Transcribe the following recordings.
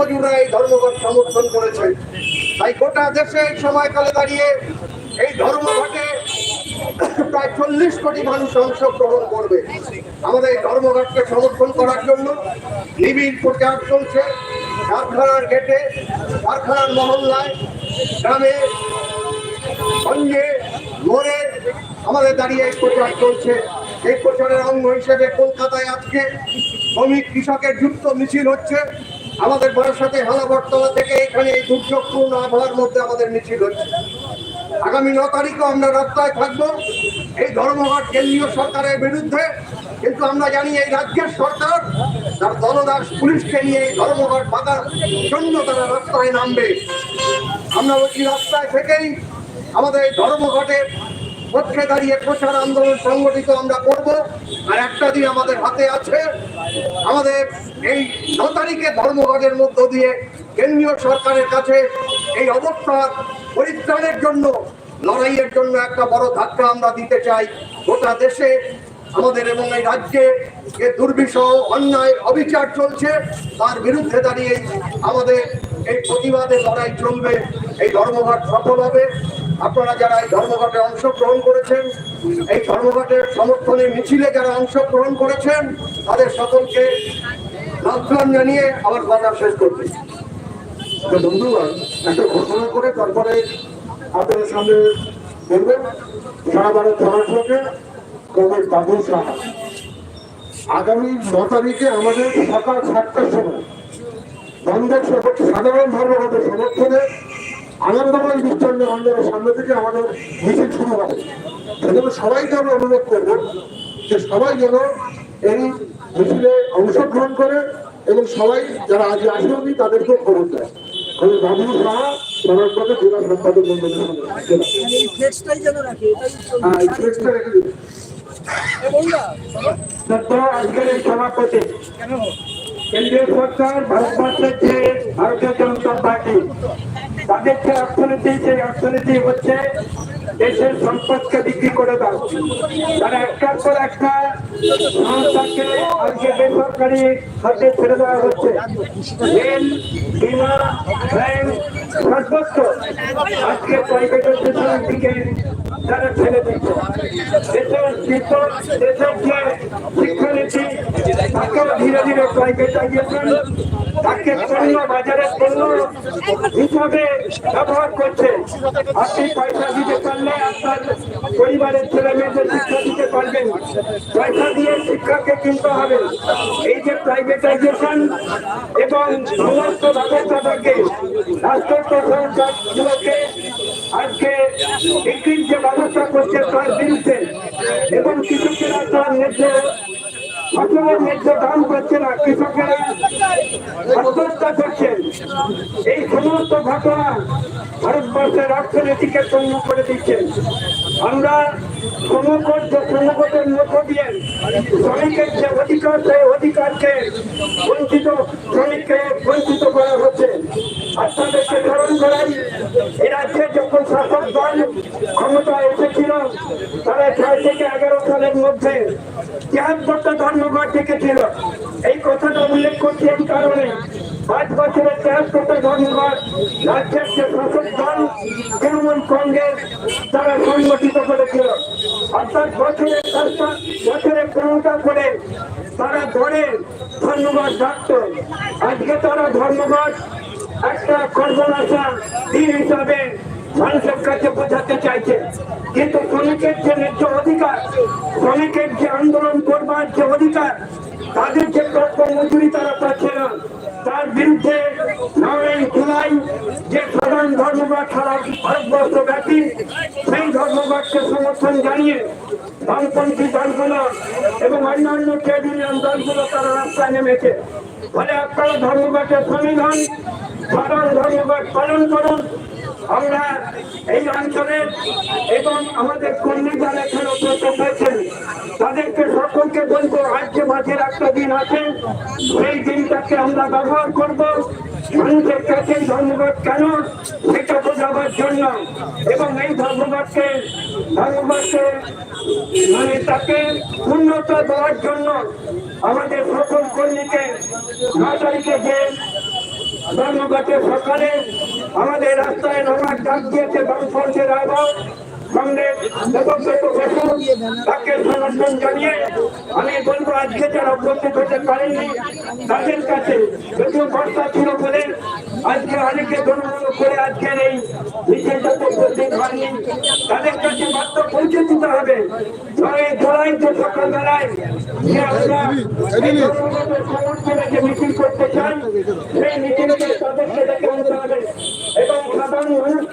এই ধর্মঘট সমর্থন করেছে। তাই গোটা দেশে এই সময়কালে দাঁড়িয়ে এই ধর্মঘটে প্রায় চল্লিশ কোটি মানুষ অংশগ্রহণ করবে। আমাদের ধর্মঘটকে সমর্থন করার জন্য নিবিড় প্রচার চলছে। কারখানার গেটে, কারখানার মহল্লায়, গ্রামে, গঞ্জে, মোড়ে আমাদের দাঁড়িয়ে এই প্রচার চলছে। এই প্রচারের অঙ্গ হিসেবে কলকাতায় আজকে শ্রমিক কৃষকের যুক্ত মিছিল হচ্ছে। আমাদের বারাসাতে হালাবরতলা থেকে এখানে এই দুর্যোগপূর্ণ আবহাওয়ার মধ্যে আমাদের মিছিল হচ্ছে। আগামী ন তারিখও আমরা রাস্তায় থাকব। এই ধর্মঘট কেন্দ্রীয় সরকারের বিরুদ্ধে, কিন্তু আমরা জানি এই রাজ্যের সরকার তার দলদাস পুলিশকে নিয়ে এই ধর্মঘট বাধার জন্য তারা রাস্তায় নামবে। আমরা বলছি, রাস্তায় থেকেই আমাদের ধর্মঘটের পক্ষে দাঁড়িয়ে প্রচার আন্দোলন সংগঠিত আমরা করব। আর একটা দিন আমাদের হাতে আছে। আমাদের এই ন তারিখে ধর্মঘটের মধ্য দিয়ে কেন্দ্রীয় সরকারের কাছে এই অবস্থার পরিত্রাণের জন্য, লড়াইয়ের জন্য একটা বড় ধাক্কা আমরা দিতে চাই গোটা দেশে, আমাদের এবং এই রাজ্যে। যে দুর্বিষহ, অন্যায়, অবিচার চলছে, তার বিরুদ্ধে দাঁড়িয়ে আমাদের এই প্রতিবাদে লড়াই চলবে, এই ধর্মঘট সফল হবে। আপনারা যারা এই ধর্মঘটে অংশগ্রহণ করেছেন, এই ধর্মঘটের সমর্থনে মিছিলে যারা অংশগ্রহণ করেছেন, তাদের সকলকে নাম জানিয়ে আমার কথা শেষ করছি। বন্ধুগণ, একটা ঘোষণা করে তারপরে আপনাদের সামনে বলবেন সারা ভারত ধরার কবির বাবু সাহা আগামী ন তারিখে আমাদের সকাল সাতটার সময় বন্ধের সাধারণ ধর্মঘটের সমর্থনে আনন্দময় মিষ্টান্ন ভান্ডারের সামনে থেকে আমাদের মিছিল শুরু হবে। সেজন্য সবাইকে আমরা অনুরোধ করব যে সবাই যেন এই মিছিলে অংশগ্রহণ করে এবং সবাই যারা আজ আসেনি তাদেরকেও খবর দেয়। আমি বাবু সাহা পথে জেলা সম্পাদক মন্ডলের হ্যাঁ এই ফ্লেক্সটা রেখে দিন। আজকের এই সভাপতি কেন? কেন্দ্রীয় সরকার, ভারতবর্ষের যে ভারতীয় জনতা পার্টি, তাদের যে অর্থনীতি, সেই অর্থনীতি হচ্ছে দেশের সম্পদকে বিক্রি করে দাও। তারা একটার পর একটা সংস্থাকে আজকে বেসরকারি হাতে ছেড়ে দেওয়া হচ্ছে। রেল, বিমা ব্যাংক সর্বত্র আজকে প্রাইভেটাইজেশনের দিকে তারা ছেড়ে দিচ্ছে। দেশের দেশের যে শিক্ষানীতি তাকেও ধীরে ধীরে প্রাইভেটাইজেশন তাকে পণ্য বাজারে পণ্য ব্যবহার করছে আপনি পয়সা দিতে পারলে পরিবারের ছেলে শিক্ষা দিতে পারবেন পয়সা দিয়ে শিক্ষাকে কিনতে হবে এই যে প্রাইভেটাইজেশন এবং সমস্ত ব্যবস্থাটাকে রাষ্ট্র প্রশাসনগুলোকে আজকে বিক্রির যে ব্যবস্থা করছে তার বিরুদ্ধে এবং কৃষকেরা তার ন্যায্য ফসলের ন্যায্য দাম পাচ্ছে না, কৃষকেরা আত্মহত্যা করছেন এই সমস্ত ঘটনা ভারতবর্ষের অর্থনীতিকে শূন্য করে দিচ্ছেন আমরা শ্রমকর যে মধ্য দিয়ে শ্রমিকের যে অধিকার, সেই অধিকারকে বঞ্চিত, শ্রমিককে বঞ্চিত করা হচ্ছে। আপনাদেরকে স্মরণ করাই যখন শাসক দল ক্ষমতায় এসেছিল, তারা ছয় থেকে এগারো সালের মধ্যে তিয়াত্তরটা ধর্মঘট ডেকেছিল। এই কথাটা উল্লেখ করছি এই কারণে। পাঁচ বছরের তিয়াত্তরটা ধর্মঘট রাজ্যের যে শাসক কংগ্রেস, তারা সংগঠিত করেছিল। অর্থাৎ বছরের বছরে পনেরোটা করে তারা ধরে ধর্মঘট ডাকত আজকে তারা ধর্মঘট একটা কর্মনাশা দিন হিসাবে মানুষের কাছে বোঝাতে চাইছে। কিন্তু শ্রমিকের যে ন্যায্য অধিকার শ্রমিকের যে আন্দোলন করবার যে অধিকার, তাদের যে প্রাপ্য মজুরি তারা পাচ্ছে না। তার বিরুদ্ধে নয় জুলাই যে সাধারণ ধর্মঘট সারা ভারতবর্ষ ব্যাপী সেই ধর্মঘটকে সমর্থন জানিয়ে বামপন্থী দলগুলো এবং অন্যান্য ট্রেড ইউনিয়ন দলগুলো তারা রাস্তায় নেমেছে। ফলে আপনারা ধর্মঘটের সামিল সাধারণ ধর্মঘট পালন করুন। আমরা এই অঞ্চলের এবং আমাদের কর্মী যারা এখানে উপস্থিত হয়েছেন, তাদেরকে সকলকে বলব রাজ্যে মাঝের একটা দিন আছে, সেই দিনটাকে আমরা ব্যবহার করব। মানুষের কাছে ধর্মঘট কেন? সেটা বোঝাবার জন্য। এবং এই ধর্মঘটকে ধর্মঘটকে মানে তাকে উন্নত দেওয়ার জন্য আমাদের সকল কর্মীকে ন তারিখে যে ধর্মঘটে সকালে আমাদের রাস্তায় নামার ডাক দিয়েছে বামফ্রন্টের আহ্বায়ক। আমি আজকে আজকে দিতে হবে। তো সকালবেলায়। যে করতে চান সেই মিছিলকে তাদেরকে ডেকে আনতে হবে এবং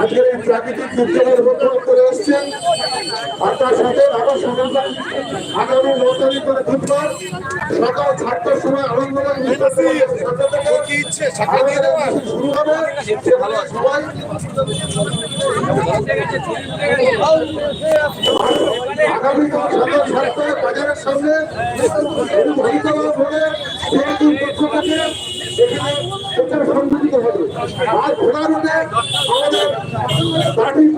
আজকের এই প্রাকৃতিক দুর্যোগের মোকাবিলা করে এসছেন আর তার সাথে আরও সমাধান আগামী ন তারিখ করে বুধবার সকাল চারটার সময় আনন্দবাগ শুরু হবে। সবাই আগামীকাল সকাল সাতটায় বাজারের সামনে হরিতলা থেকে এখানে আর ঘোড়া রুটে আমাদের পার্টির